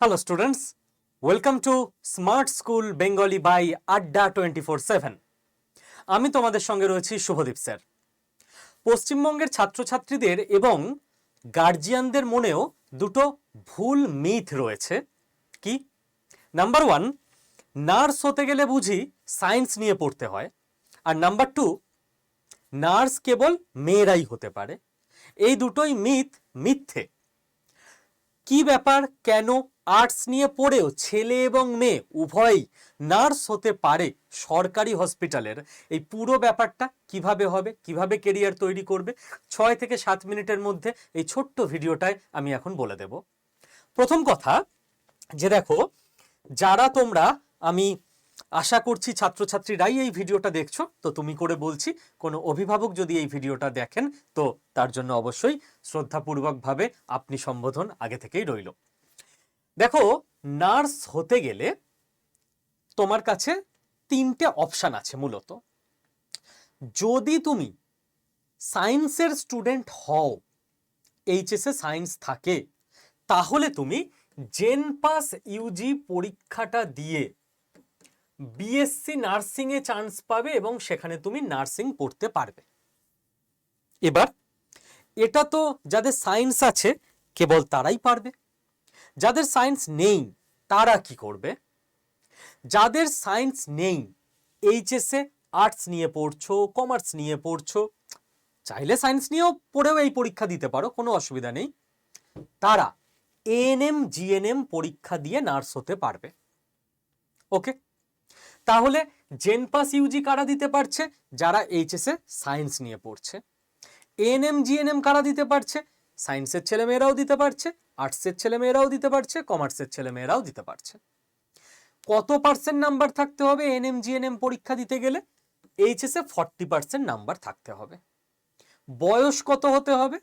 Hello students welcome to smart school Bengali by Adda twenty four seven আমি তোমাদের সঙ্গে রয়েছি শুভদীপ স্যার। পশ্চিমবঙ্গের ছাত্রছাত্রীদের এবং গার্জিয়ানদের মনেও দুটো ভুল মিথ রয়েছে। কি? নাম্বার ওয়ান নার্স হতে গেলে বুঝি সায়েন্স নিয়ে পড়তে হয়। আর নাম্বার টু নার্স কেবল মেয়েরাই হতে পারে। এই দুটোই মিথ মিথ্যে। কি ব্যাপার, কেন আর্টস নিয়ে পড়েও ছেলে এবং মেয়ে উভয়ই নার্স হতে পারে সরকারি হসপিটালের এই পুরো ব্যাপারটা কীভাবে হবে, কীভাবে কেরিয়ার তৈরি করবে? ছয় থেকে সাত মিনিটের মধ্যে এই ছোট্ট ভিডিওটায় আমি এখন বলে দেব। প্রথম কথা যে দেখো, যারা তোমরা আমি আশা করছি ছাত্রছাত্রীরাই এই ভিডিওটা দেখছ। তো তুমি করে বলছি, কোনো অভিভাবক যদি এই ভিডিওটা দেখেন, তো তার জন্য অবশ্যই শ্রদ্ধাপূর্বকভাবে আপনি সম্বোধন আগে থেকেই রইল। দেখো, নার্স হতে গেলে তোমার কাছে তিনটে অপশান আছে মূলত। যদি তুমি সায়েন্সের স্টুডেন্ট হও, এইচএসে সায়েন্স থাকে, তাহলে তুমি জেন পাস ইউজি পরীক্ষাটা দিয়ে বিএসসি নার্সিংয়ে চান্স পাবে এবং সেখানে তুমি নার্সিং পড়তে পারবে। এবার, এটা তো যাদের সায়েন্স আছে, কেবল তারাই পারবে। যাদের সায়েন্স নেই, তারা কি করবে? যাদের সায়েন্স নেই এইচএসে আর্টস নিয়ে পড়ছো কমার্স নিয়ে পড়ছো, চাইলে সায়েন্স নিয়েও পড়েও এই পরীক্ষা দিতে পারো, কোনো অসুবিধা নেই। তারা এএনএম জিএনএম পরীক্ষা দিয়ে নার্স হতে পারবে। ওকে তাহলে জেন পাস ইউজি কারা দিতে পারছে? যারা এইচএসে সায়েন্স নিয়ে পড়ছে। এএনএম জিএনএম কারা দিতে পারছে? সায়েন্সের ছেলেমেয়েরাও দিতে পারছে আর্টসের ছেলেমেয়েরাও দিতে পারছে কমার্সের ছেলেমেয়েরাও দিতে পারছে। কত পার্সেন্ট নাম্বার থাকতে হবে এনএম জিএনএম পরীক্ষা দিতে গেলে? এইচএসে ফর্টি পার্সেন্ট নাম্বার থাকতে হবে। বয়স কত হতে হবে?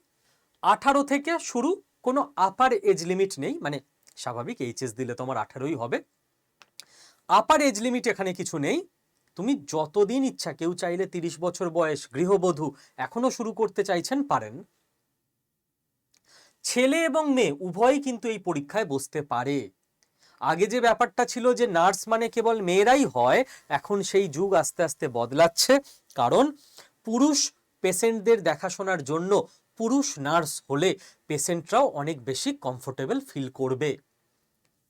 আঠারো থেকে শুরু, কোনো আপার এজ লিমিট নেই মানে স্বাভাবিক এইচএস দিলে তোমার আঠারোই হবে। আপার এজ লিমিট এখানে কিছু নেই। তুমি যতদিন ইচ্ছা, কেউ চাইলে তিরিশ বছর বয়স, গৃহবধূ এখনও শুরু করতে চাইছেন পারেন। ছেলে এবং মেয়ে উভয়ই কিন্তু এই পরীক্ষায় বসতে পারে। আগে যে ব্যাপারটা ছিল যে নার্স মানে কেবল মেয়েরাই হয়, এখন সেই যুগ আস্তে আস্তে বদলাচ্ছে। কারণ পুরুষ পেশেন্টদের দেখাশোনার জন্য পুরুষ নার্স হলে পেশেন্টরাও অনেক বেশি কমফোর্টেবল ফিল করবে।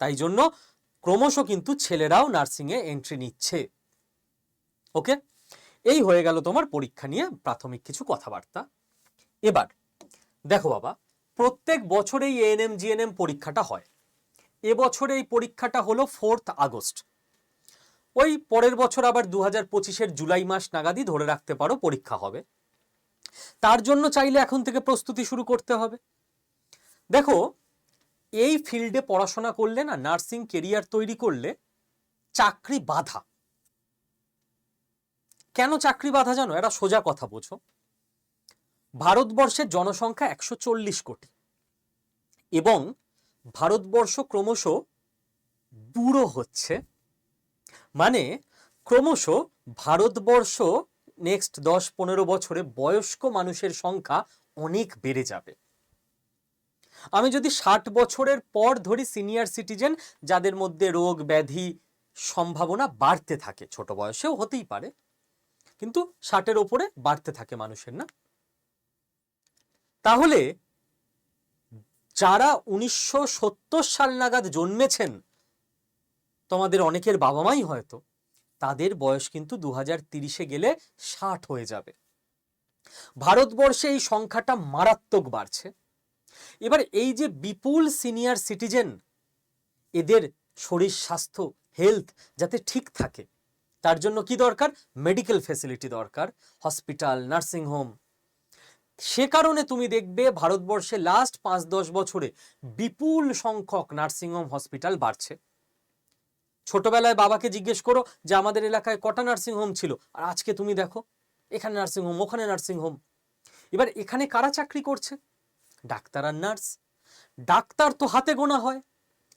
তাই জন্য ক্রমশ কিন্তু ছেলেরাও নার্সিংয়ে এন্ট্রি নিচ্ছে। ওকে এই হয়ে গেল তোমার পরীক্ষা নিয়ে প্রাথমিক কিছু কথাবার্তা। এবার, দেখো বাবা, প্রত্যেক বছরেই এএনএম জিএনএম পরীক্ষাটা হয়। এবছর এই পরীক্ষাটা হলো ফোর্থ আগস্ট। ওই পরের বছর আবার দু হাজার পঁচিশের জুলাই মাস নাগাদই ধরে রাখতে পারো পরীক্ষা হবে। তার জন্য চাইলে এখন থেকে প্রস্তুতি শুরু করতে হবে। দেখো এই ফিল্ডে পড়াশোনা করলে না, নার্সিং কেরিয়ার তৈরি করলে চাকরি বাধা। কেন চাকরি বাধা জানো? এটা সোজা কথা বোঝো। ভারতবর্ষের জনসংখ্যা একশো চল্লিশ কোটি। এবং ভারতবর্ষ ক্রমশ বুড়ো হচ্ছে। মানে ক্রমশ ভারতবর্ষ নেক্সট দশ পনেরো বছরে বয়স্ক মানুষের সংখ্যা অনেক বেড়ে যাবে। আমি যদি ষাট বছরের পর ধরি সিনিয়র সিটিজেন যাদের মধ্যে রোগ ব্যাধি সম্ভাবনা বাড়তে থাকে, ছোট বয়সেও হতেই পারে, কিন্তু ষাটের ওপরে বাড়তে থাকে মানুষের, না? তাহলে যারা উনিশশো সত্তর সাল নাগাদ জন্মেছেন, তোমাদের অনেকের বাবা মাই হয়তো, তাদের বয়স কিন্তু দু হাজার তিরিশে গেলে ষাট হয়ে যাবে। ভারতবর্ষে এই সংখ্যাটা মারাত্মক বাড়ছে। এবার এই যে বিপুল সিনিয়র সিটিজেন, এদের শরীর স্বাস্থ্য, হেলথ যাতে ঠিক থাকে, তার জন্য কি দরকার? মেডিকেল ফেসিলিটি দরকার, হসপিটাল, নার্সিং হোম। সে কারণে তুমি দেখবে ভারতবর্ষে লাস্ট পাঁচ দশ বছরে বিপুল সংখ্যক নার্সিংহোম হসপিটাল বাড়ছে। ছোটবেলায় বাবাকে জিজ্ঞেস করো যে, আমাদের এলাকায় কটা নার্সিংহোম ছিল? আর আজকে তুমি দেখো, এখানে নার্সিংহোম ওখানে নার্সিংহোম এবার এখানে কারা চাকরি করছে? ডাক্তার আর নার্স। ডাক্তার তো হাতে গোনা হয়।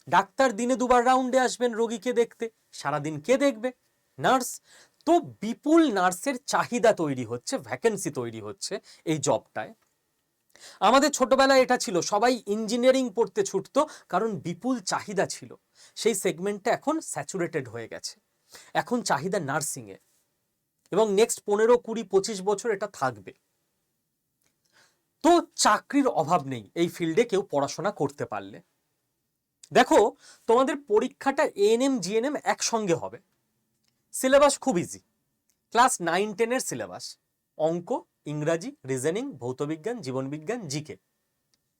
ডাক্তার দিনে দুবার রাউন্ডে আসবেন রোগীকে দেখতে। সারাদিন কে দেখবে? নার্স। তো বিপুল নার্সের চাহিদা তৈরি হচ্ছে ভ্যাকেন্সি তৈরি হচ্ছে এই জবটায়। আমাদের ছোটবেলায় এটা ছিল, সবাই ইঞ্জিনিয়ারিং পড়তে ছুটতো কারণ বিপুল চাহিদা ছিল। সেই সেগমেন্টটা এখন স্যাচুরেটেড হয়ে গেছে। এখন চাহিদা নার্সিংয়ে এবং নেক্সট পনেরো, কুড়ি, পঁচিশ বছর এটা থাকবে। তো চাকরির অভাব নেই এই ফিল্ডে কেউ পড়াশোনা করতে পারলে। দেখো, তোমাদের পরীক্ষাটা এএনএম জিএনএম একসঙ্গে হবে। সিলেবাস খুব ইজি ক্লাস নাইন টেনের সিলেবাস। অঙ্ক, ইংরাজি রিজনিং ভৌতবিজ্ঞান, জীবনবিজ্ঞান জিকে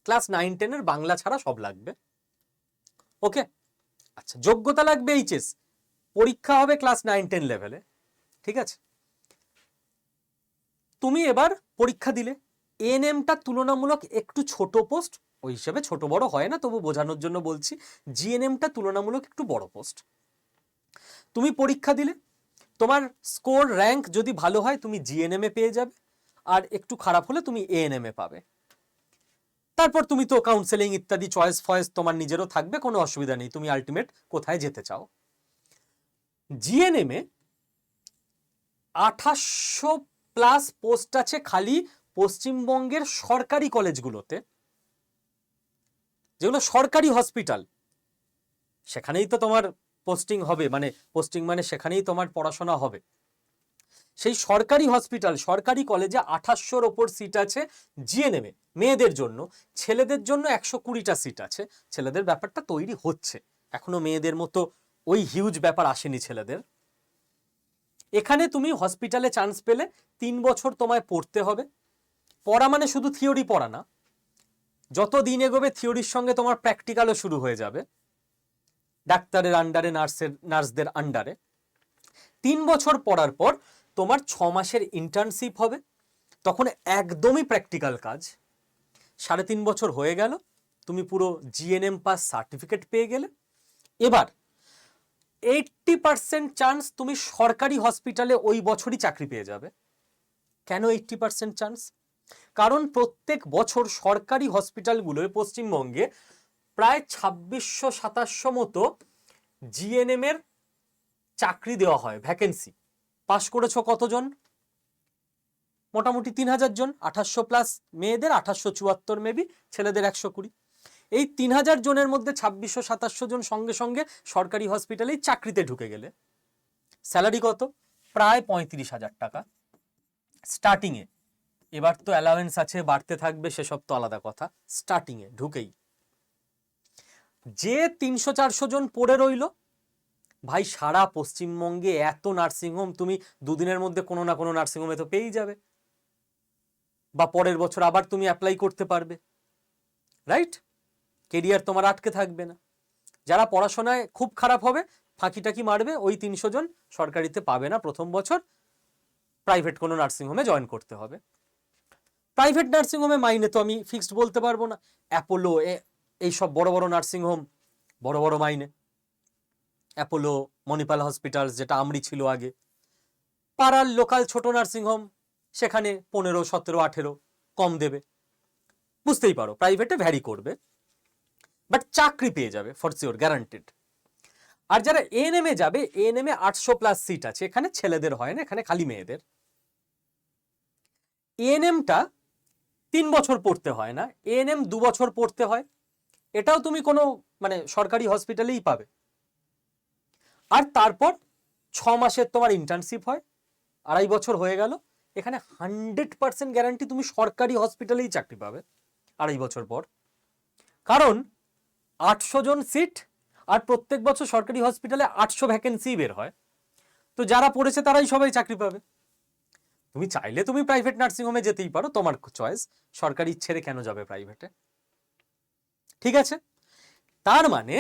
ক্লাস নাইন টেনের বাংলা ছাড়া সব লাগবে। ওকে আচ্ছা যোগ্যতা লাগবে এইচএস পরীক্ষা হবে ক্লাস নাইন টেন লেভেলে ঠিক আছে? তুমি এবার পরীক্ষা দিলে। এএনএমটা তুলনামূলক একটু ছোট পোস্ট ওই হিসেবে ছোট বড় হয় না, তবু বোঝানোর জন্য বলছি জিএনএমটা তুলনামূলক একটু বড় পোস্ট তুমি পরীক্ষা দিলে, তোমার স্কোর র্যাঙ্ক যদি ভালো হয়, তুমি জিএনএম পেয়ে যাবে, আর একটু খারাপ হলে তুমি এএনএম পাবে। তারপর তুমি তো কাউন্সেলিং ইত্যাদি চয়েস ফয়েস তোমার নিজেরও থাকবে, কোনো অসুবিধা নেই, তুমি আলটিমেট কোথায় যেতে চাও। জিএনএম এ আঠাশশো প্লাস পোস্ট আছে খালি পশ্চিমবঙ্গের সরকারি কলেজগুলোতে, যেগুলো সরকারি হসপিটাল, সেখানেই তো তোমার পোস্টিং হবে মানে পোস্টিং মানে সেখানেই তোমার পড়াশোনা হবে। সেই সরকারি হসপিটাল, সরকারি কলেজে আঠাশশোর ওপর সিট আছে জিএনএমে মেয়েদের জন্য। ছেলেদের জন্য একশো কুড়িটা সিট আছে। ছেলেদের ব্যাপারটা তৈরি হচ্ছে। এখনও মেয়েদের মতো ওই হিউজ ব্যাপার আসেনি ছেলেদের। এখানে তুমি হসপিটালে চান্স পেলে তিন বছর তোমায় পড়তে হবে। পড়া মানে শুধু থিওরি পড়া না। যত দিন এগোবে থিওরির সঙ্গে তোমার প্র্যাকটিক্যালও শুরু হয়ে যাবে। ডাক্তারের আন্ডারে নার্সের, নার্সদের আন্ডারে তিন বছর পড়ার পর তোমার ছ মাসের ইন্টার্নশিপ হবে। তখন একদমই প্র্যাকটিক্যাল কাজ। সাড়ে তিন বছর হয়ে গেল, তুমি পুরো জিএনএম পাস সার্টিফিকেট পেয়ে গেলে। এবার এইটটি পার্সেন্ট চান্স তুমি সরকারি হসপিটালে ওই বছরই চাকরি পেয়ে যাবে। কেন এইটটি পার্সেন্ট চান্স কারণ প্রত্যেক বছর সরকারি হসপিটালগুলোয় পশ্চিমবঙ্গে প্রায় ছাব্বিশশো সাতাশশো মতো জিএনএম এর চাকরি দেওয়া হয় ভ্যাকেন্সি পাশ করেছ কতজন? মোটামুটি তিন হাজার জন, আঠাশশো প্লাস মেয়েদের, আঠাশশো চুয়াত্তর মেবি ছেলেদের একশো কুড়ি। এই তিন হাজার জনের মধ্যে ছাব্বিশশো সাতাশশো জন সঙ্গে সঙ্গে সরকারি হসপিটালেই চাকরিতে ঢুকে গেলে। স্যালারি কত? প্রায় পঁয়ত্রিশ হাজার টাকা। স্টার্টিংয়ে এবার তো অ্যালাওয়েন্স আছে, বাড়তে থাকবে, সেসব তো আলাদা কথা। স্টার্টিংয়ে ঢুকেই। যে তিনশো চারশো জন পড়ে রইল, ভাই সারা পশ্চিমবঙ্গে এত নার্সিংহোম তুমি দুদিনের মধ্যে কোনো না কোনো নার্সিংহোমে তো পেয়েই যাবে। বা পরের বছর আবার তুমি অ্যাপ্লাই করতে পারবে। রাইট কেরিয়ার তোমার আটকে থাকবে না। যারা পড়াশোনায় খুব খারাপ হবে ফাঁকি টাকি মারবে, ওই তিনশো জন সরকারিতে পাবে না প্রথম বছর। প্রাইভেট কোনো নার্সিংহোমে জয়েন করতে হবে। প্রাইভেট নার্সিংহোমে মাইনে তো আমি ফিক্সড বলতে পারব না। অ্যাপোলো এই সব বড় বড় নার্সিংহোম বড় বড় মাইনে। অ্যাপোলো মণিপাল হসপিটাল যেটা আমরি ছিল আগে। পাড়ার লোকাল ছোট নার্সিংহোম সেখানে পনেরো, সতেরো, আঠেরো কম দেবে। বুঝতেই পারো প্রাইভেটে ভ্যারি করবে। বাট চাকরি পেয়ে যাবে ফর শিওর গ্যারান্টেড আর যারা এএনএম এ যাবে এএনএম এ আটশো প্লাস সিট আছে। এখানে ছেলেদের হয় না, এখানে খালি মেয়েদের। এএনএমটা তিন বছর পড়তে হয় না এএনএম দু বছর পড়তে হয়, এটাও তুমি কোনো মানে সরকারি হসপিটালেই পাবে। আর তারপর ছ মাসের তোমার ইন্টার্নশিপ হয়, আড়াই বছর হয়ে গেল, এখানে হান্ড্রেড পার্সেন্ট গ্যারান্টি তুমি সরকারি হসপিটালেই চাকরি পাবে আড়াই বছর পর। কারণ আটশো জন সিট আর প্রত্যেক বছর সরকারি হসপিটালে আটশো ভ্যাকেন্সি বের হয়। তো যারা পড়েছে তারাই সবাই চাকরি পাবে। তুমি চাইলে তুমি প্রাইভেট নার্সিংহোমে যেতেই পারো, তোমার চয়েস সরকারি ছেড়ে কেন যাবে প্রাইভেটে ঠিক আছে? তার মানে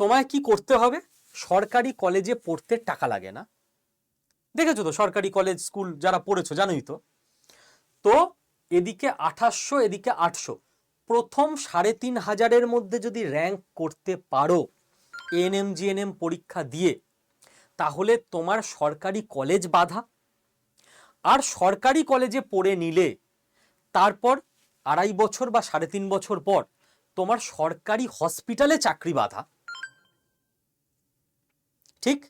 তোমায় কি করতে হবে? সরকারি কলেজে পড়তে টাকা লাগে না। দেখেছ তো, সরকারি কলেজ স্কুল যারা পড়েছো, জানোই তো। তো এদিকে আঠাশশো, এদিকে আটশো। প্রথম সাড়ে তিন হাজারের মধ্যে যদি র্যাঙ্ক করতে পারো এএনএম জিএনএম পরীক্ষা দিয়ে, তাহলে তোমার সরকারি কলেজ বাধা। আর সরকারি কলেজে পড়ে নিলে তারপর আড়াই বছর বা সাড়ে তিন বছর পর তোমার সরকারি হসপিটালে চাকরি বাধা। ঠিক?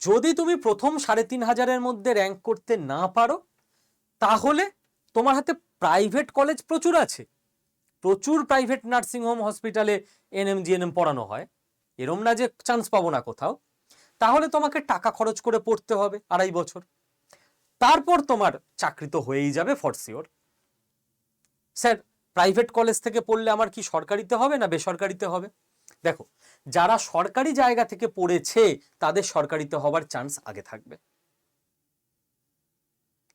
যদি তুমি প্রথম সাড়ে তিন হাজারের মধ্যে র্যাঙ্ক করতে না পারো, তাহলে তোমার হাতে প্রাইভেট কলেজ প্রচুর আছে। প্রচুর প্রাইভেট নার্সিং হোম হসপিটালে এনএম জিএনএম পড়ানো হয়। এরম না যে চান্স পাবো না কোথাও। তাহলে তোমাকে টাকা খরচ করে পড়তে হবে আড়াই বছর। তারপর তোমার চাকরি তো হয়েই যাবে for sure sir private college থেকে পড়লে আমার কি সরকারিতে হবে না বেসরকারিতে হবে? দেখো, যারা সরকারি জায়গা থেকে পড়েছে, তাদের সরকারিতে হবার চান্স আগে থাকবে।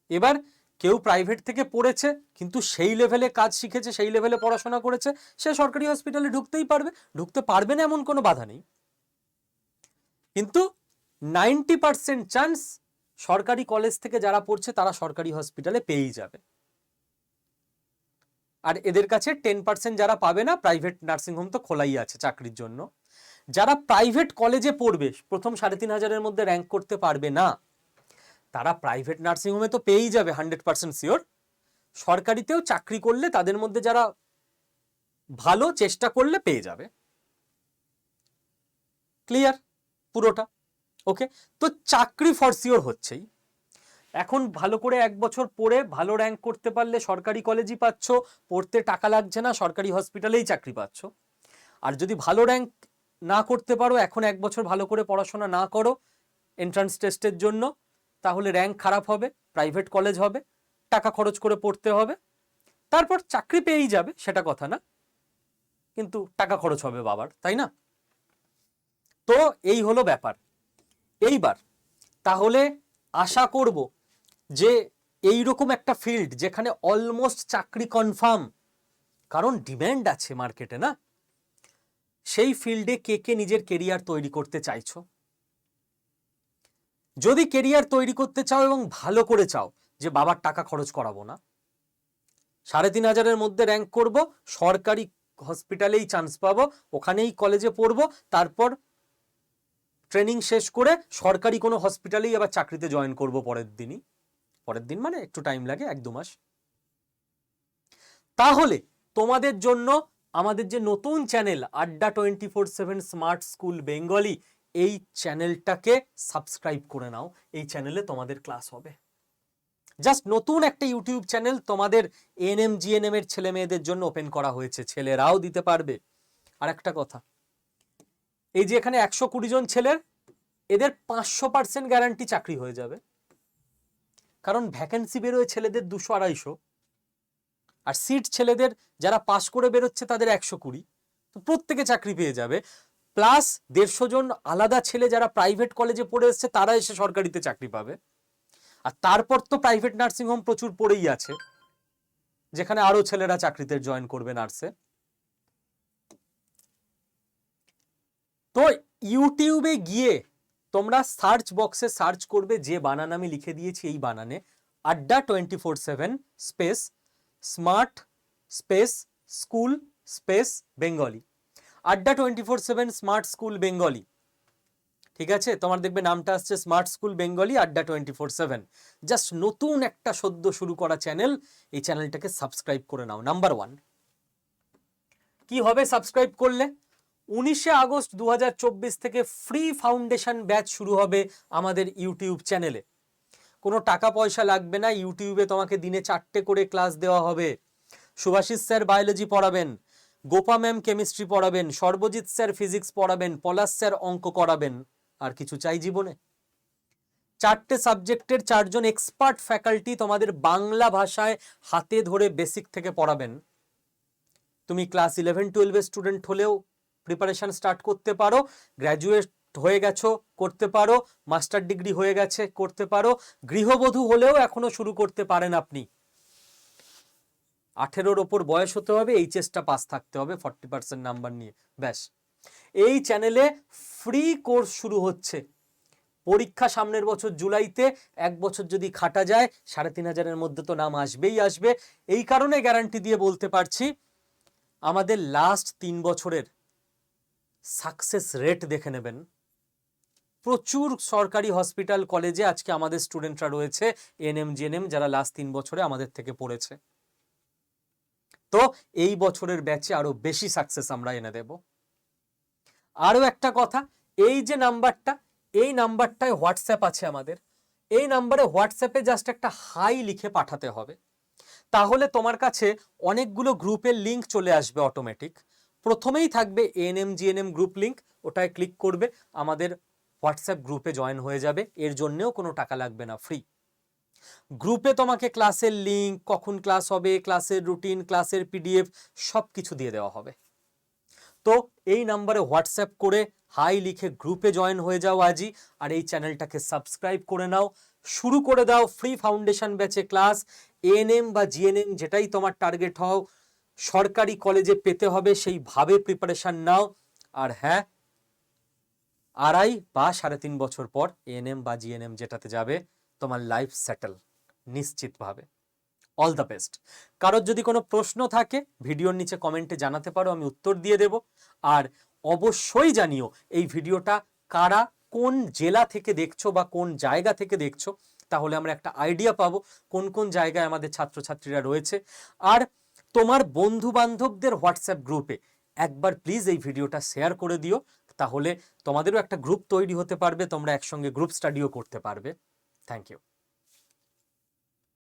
এবার কেউ প্রাইভেট থেকে পড়েছে, কিন্তু সেই লেভেলে কাজ শিখেছে, সেই লেভেলে পড়াশোনা করেছে, সে সরকারি হসপিটালে ঢুকতেই পারবে। ঢুকতে পারবে না এমন কোনো বাধা নেই। কিন্তু নাইনটি পার্সেন্ট চান্স সরকারি কলেজ থেকে যারা পড়ছে, তারা সরকারি হসপিটালে পেয়েই যাবে। আর এদের কাছে টেন পার্সেন্ট যারা পাবে না প্রাইভেট নার্সিংহোম তো খোলাই আছে চাকরির জন্য। যারা প্রাইভেট কলেজে পড়বে, প্রথম সাড়ে তিন হাজারের মধ্যে র্যাঙ্ক করতে পারবে না, তারা প্রাইভেট নার্সিংহোমে তো পেয়েই যাবে হান্ড্রেড পার্সেন্ট শিওর সরকারিতেও চাকরি করলে, তাদের মধ্যে যারা ভালো চেষ্টা করলে পেয়ে যাবে। ক্লিয়ার পুরোটা। ওকে তো চাকরি ফর শিওর হচ্ছেই। এখন ভালো করে এক বছর পড়ে ভালো র্যাঙ্ক করতে পারলে সরকারি কলেজই পাচ্ছ, পড়তে টাকা লাগছে না, সরকারি হসপিটালেই চাকরি পাচ্ছ। আর যদি ভালো র্যাঙ্ক না করতে পারো, এখন এক বছর ভালো করে পড়াশোনা না করো এন্ট্রান্স টেস্টের জন্য, তাহলে র্যাঙ্ক খারাপ হবে প্রাইভেট কলেজ হবে, টাকা খরচ করে পড়তে হবে, তারপর চাকরি পেয়েই যাবে, সেটা কথা না। কিন্তু টাকা খরচ হবে বাবার, তাই না? তো এই হলো ব্যাপার। এইবার তাহলে আশা করব যে এই রকম একটা ফিল্ড যেখানে অলমোস্ট চাকরি কনফার্ম কারণ ডিম্যান্ড আছে মার্কেটে না? সেই ফিল্ডে কে কে নিজের কেরিয়ার তৈরি করতে চাইছো? যদি কেরিয়ার তৈরি করতে চাও এবং ভালো করে চাও যে বাবার টাকা খরচ করাবো না, সাড়ে তিন হাজারের মধ্যে র্যাঙ্ক করব, সরকারি হসপিটালেই চান্স পাবো, ওখানেই কলেজে পড়ব, তারপর ট্রেনিং শেষ করে সরকারি কোনো হসপিটালেই আবার চাকরিতে জয়েন করব পরের দিনই। পরের দিন মানে একটু টাইম লাগে, এক দু মাস। তাহলে তোমাদের জন্য আমাদের যে নতুন channel Adda twenty four seven smart school Bengali এই চ্যানেলটাকে সাবস্ক্রাইব করে নাও। এই চ্যানেলে তোমাদের ক্লাস হবে। জাস্ট নতুন একটা ইউটিউব চ্যানেল তোমাদের এনএম জিএনএম এর ছেলে মেয়েদের জন্য ওপেন করা হয়েছে। ছেলেরাও দিতে পারবে। আর একটা কথা এই যে এখানে একশো কুড়ি জন ছেলের, এদের পাঁচশো পার্সেন্ট গ্যারান্টি চাকরি হয়ে যাবে। কারণ ভ্যাকেন্সি বেরোয় ছেলেদের দুশো আড়াইশো। আর সিট ছেলেদের যারা পাস করে বেরোচ্ছে তাদের একশো কুড়ি। তো প্রত্যেকে চাকরি পেয়ে যাবে। প্লাস দেড়শো জন আলাদা ছেলে যারা প্রাইভেট কলেজে পড়ে এসছে, তারা এসে সরকারিতে চাকরি পাবে। আর তারপর তো প্রাইভেট নার্সিং হোম প্রচুর পড়েই আছে, যেখানে আরও ছেলেরা চাকরিতে জয়েন করবে নার্সে তো ইউটিউবে গিয়ে তোমরা সার্চ বক্সে সার্চ করবে যে বানান আমি লিখে দিয়েছি এই বানানে Adda twenty four seven space smart space school space Bengali Adda twenty four seven smart school Bengali ঠিক আছে? তোমার দেখবে নামটা আসছে smart school Bengali Adda twenty four seven just নতুন একটা সদ্য শুরু করা চ্যানেল এই চ্যানেলটাকে সাবস্ক্রাইব করে নাও। নাম্বার ওয়ান কি হবে সাবস্ক্রাইব করলে? উনিশে আগস্ট দু হাজার চব্বিশ থেকে ফ্রি ফাউন্ডেশন ব্যাচ শুরু হবে আমাদের ইউটিউব চ্যানেলে। কোনো টাকা পয়সা লাগবে না, ইউটিউবে তোমাকে দিনে চারটে করে ক্লাস দেওয়া হবে। সুভাষিস স্যার বায়োলজি পড়াবেন, গোপা ম্যাম কেমিস্ট্রি পড়াবেন, সর্বজিৎ স্যার ফিজিক্স পড়াবেন, পলাশ স্যার অঙ্ক করাবেন, আর কিছু চাই জীবনে। চারটে সাবজেক্টের চারজন এক্সপার্ট ফ্যাকাল্টি তোমাদের বাংলা ভাষায় হাতে ধরে বেসিক থেকে পড়াবেন। তুমি ক্লাস ইলেভেন টুয়েলভের স্টুডেন্ট হলেও প্রিপারেশন স্টার্ট করতে পারো গ্র্যাজুয়েট হয়ে গেছো, করতে পারো মাস্টার ডিগ্রি হয়ে গেছে, করতে পারো, গৃহবধূ হলেও এখনও শুরু করতে পারেন আপনি। আঠেরোর ওপর বয়স হতে হবে এইচএসটা পাস থাকতে হবে ফর্টি পার্সেন্ট নাম্বার নিয়ে, ব্যাস। এই চ্যানেলে ফ্রি কোর্স শুরু হচ্ছে। পরীক্ষা সামনের বছর জুলাইতে, এক বছর যদি খাটা যায়, সাড়ে তিন হাজারের মধ্যে তো নাম আসবেই আসবে। এই কারণে গ্যারান্টি দিয়ে বলতে পারছি, আমাদের লাস্ট তিন বছরের সাকসেস রেট দেখে নেবেন। প্রচুর সরকারি হসপিটাল কলেজে আজকে আমাদের স্টুডেন্টরা রয়েছে, এনএম, জিএনএম, যারা লাস্ট তিন বছরে আমাদের থেকে পড়েছে। তো এই বছরের ব্যাচে আরও বেশি সাকসেস আমরা এনে দেব। আরও একটা কথা, এই যে নাম্বারটা, এই নাম্বারটায় হোয়াটসঅ্যাপ আছে আমাদের। এই নাম্বারে হোয়াটসঅ্যাপে জাস্ট একটা হাই লিখে পাঠাতে হবে। তাহলে তোমার কাছে অনেকগুলো গ্রুপের লিংক চলে আসবে অটোমেটিক প্রথমেই থাকবে এএনএম জিএনএম গ্রুপ লিংক ওটায় ক্লিক করবে, আমাদের হোয়াটসঅ্যাপ গ্রুপে জয়েন হয়ে যাবে, এর জন্যেও কোনো টাকা লাগবে না ফ্রি গ্রুপে তোমাকে ক্লাসের লিংক কখন ক্লাস হবে ক্লাসের রুটিন ক্লাসের পিডিএফ সব কিছু দিয়ে দেওয়া হবে। তো এই নাম্বারে হোয়াটসঅ্যাপ করে হাই লিখে গ্রুপে জয়েন হয়ে যাও আজই, আর এই চ্যানেলটাকে সাবস্ক্রাইব করে নাও। শুরু করে দাও ফ্রি ফাউন্ডেশন ব্যাচে ক্লাস এএনএম বা জিএনএম যেটাই তোমার টার্গেট হও সরকারি কলেজে পেতে হবে সেইভাবে প্রিপারেশন নাও। আর হ্যাঁ আড়াই বা সাড়ে তিন বছর পর এএনএম বা জিএনএম যেটাতে যাবে, তোমার লাইফ সেটেল নিশ্চিতভাবে। অল দ্য বেস্ট কারোর যদি কোনো প্রশ্ন থাকে, ভিডিওর নিচে কমেন্টে জানাতে পারো, আমি উত্তর দিয়ে দেব। আর অবশ্যই জানিও, এই ভিডিওটা কারা কোন জেলা থেকে দেখছ বা কোন জায়গা থেকে দেখছ, তাহলে আমরা একটা আইডিয়া পাবো, কোন কোন জায়গায় আমাদের ছাত্রছাত্রীরা রয়েছে। আর তোমার বন্ধু বান্ধবদের হোয়াটসঅ্যাপ গ্রুপে। একবার প্লিজ এই ভিডিওটা শেয়ার করে দিও, তাহলে তোমাদেরও একটা গ্রুপ তৈরি হতে পারবে, তোমরা একসঙ্গে গ্রুপ স্টাডিও করতে পারবে। Thank you